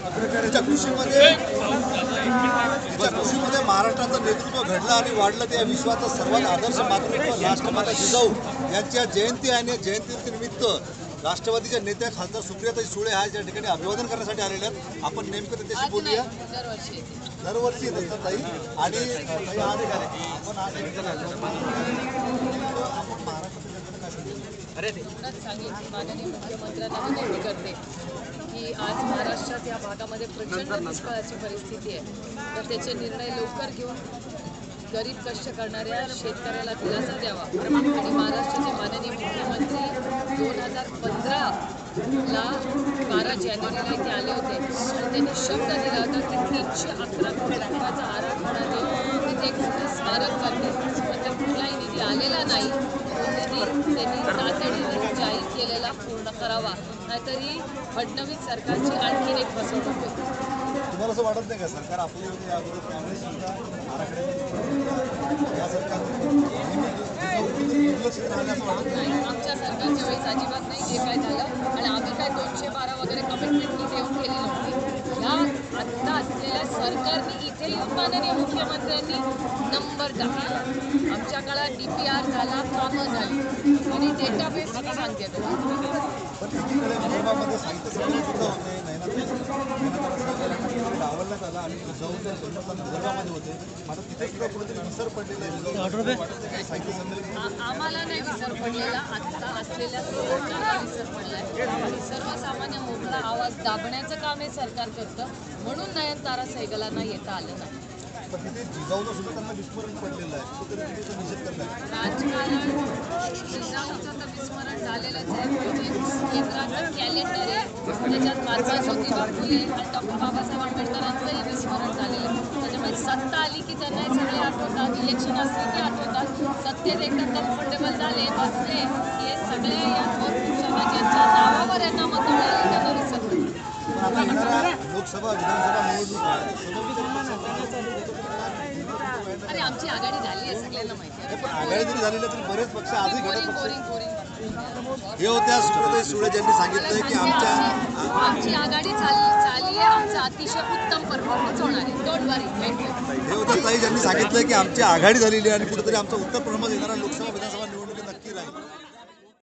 तिच्या कृषीमध्ये कृषीमध्ये महाराष्ट्राचं नेतृत्व घडलं आणि वाढलं त्या विश्वाचा सर्वात आदर्श मातृत्व राष्ट्रमाता जिजाऊ यांच्या जयंती आणि जयंतीनिमित्त राष्ट्रवादीच्या नेत्या खासदार सुप्रियाताई सुळे ह्या या ठिकाणी अभिवादन करण्यासाठी आलेल्या आहेत. आपण नेमकं त्यांच्याशी बोलूया. दरवर्षी. येते. दरवर्षी येतात ताई. आणि. आपण आज एवढंच सांगेन की माननीय मुख्यमंत्र्यांना विनंती करते की आज महाराष्ट्रात या भागामध्ये प्रचंड दुष्काळाची परिस्थिती आहे. तर त्याचे निर्णय लवकर घेऊन गरीब कष्ट करणाऱ्या शेतकऱ्याला दिलासा द्यावा. आणि महाराष्ट्राचे माननीय मुख्यमंत्री दोन हजार पंधराला बारा जानेवारीला इथे आले होते. आणि त्यांनी शब्द दिला होता की तीनशे अकरा कोटी रुपयाचा आराखडा देऊन तिथे एक मोठं स्मारक करते पण त्या कुठलाही निधी आलेला नाही. तो निधी त्यांनी केलेला पूर्ण करावा. नाहीतरी फडणवीस सरकारची आणखीन एक फसवणूक तुम्हाला असं वाटत नाही का? सरकार आपली होती नाही. आमच्या सरकारच्या वेळेस अजिबात नाही जे काय झालं. आणि आम्ही काय दोनशे बारा वगैरे कमिटमेंट इथे येऊन केली नव्हती ह्या आत्ता असलेल्या सरकारने इथे येऊन माननीय मुख्यमंत्र्यांनी नंबर टाकला आमच्या काळात डी पी आर झाला कामं झाली. आणि डेटाबेस मी सांगते आम्हाला नाही विसर पडलेला. आत्ता असलेल्या विसर पडलाय. आणि सर्वसामान्य मोकळा आवाज दाबण्याचं काम हे सरकार करतं. म्हणून नयनतारा सहगलांना येता आलं नाही. पण तिथे जिजाऊला सुद्धा त्यांना विस्मरण पडलेलं आहे. कुठेतरी तुम्ही त्याचा निषेध करणार राजकारण जिजाऊचं तर विस्मरण झालेलंच आहे. म्हणजे केंद्राचं कॅलेंडर आहे. त्याच्यात महात्मा ज्योतिबा फुले आणि डॉक्टर बाबासाहेब आंबेडकरांचंही विस्मरण झालेलं आहे. त्याच्यामुळे सत्ता आली की त्यांना हे सगळे आठवतात. इलेक्शन असले की आठवतात. सत्तेत एकदा कम्फर्टेबल झाले बसले की हे सगळे लोकसभा विधानसभा निवडणूक आहे. आमची आघाडी झाली आहे सगळ्यांना माहिती आहे. पण आघाडी जरी झालेली तरी बरेच पक्ष आजही घटक पक्ष. हे होत्या सुप्रदेश सुळे ज्यांनी सांगितलंय की आमच्या आमची आघाडी चालली चालली आहे आमचं अतिशय उत्तम परफॉर्मन्स होणार आहे. डोंट वरी थँक्यू हे होत्या ताई ज्यांनी सांगितलंय की आमची आघाडी झालेली आहे आणि कुठेतरी आमचा उत्तर प्रदेश येणारा लोकसभा विधानसभा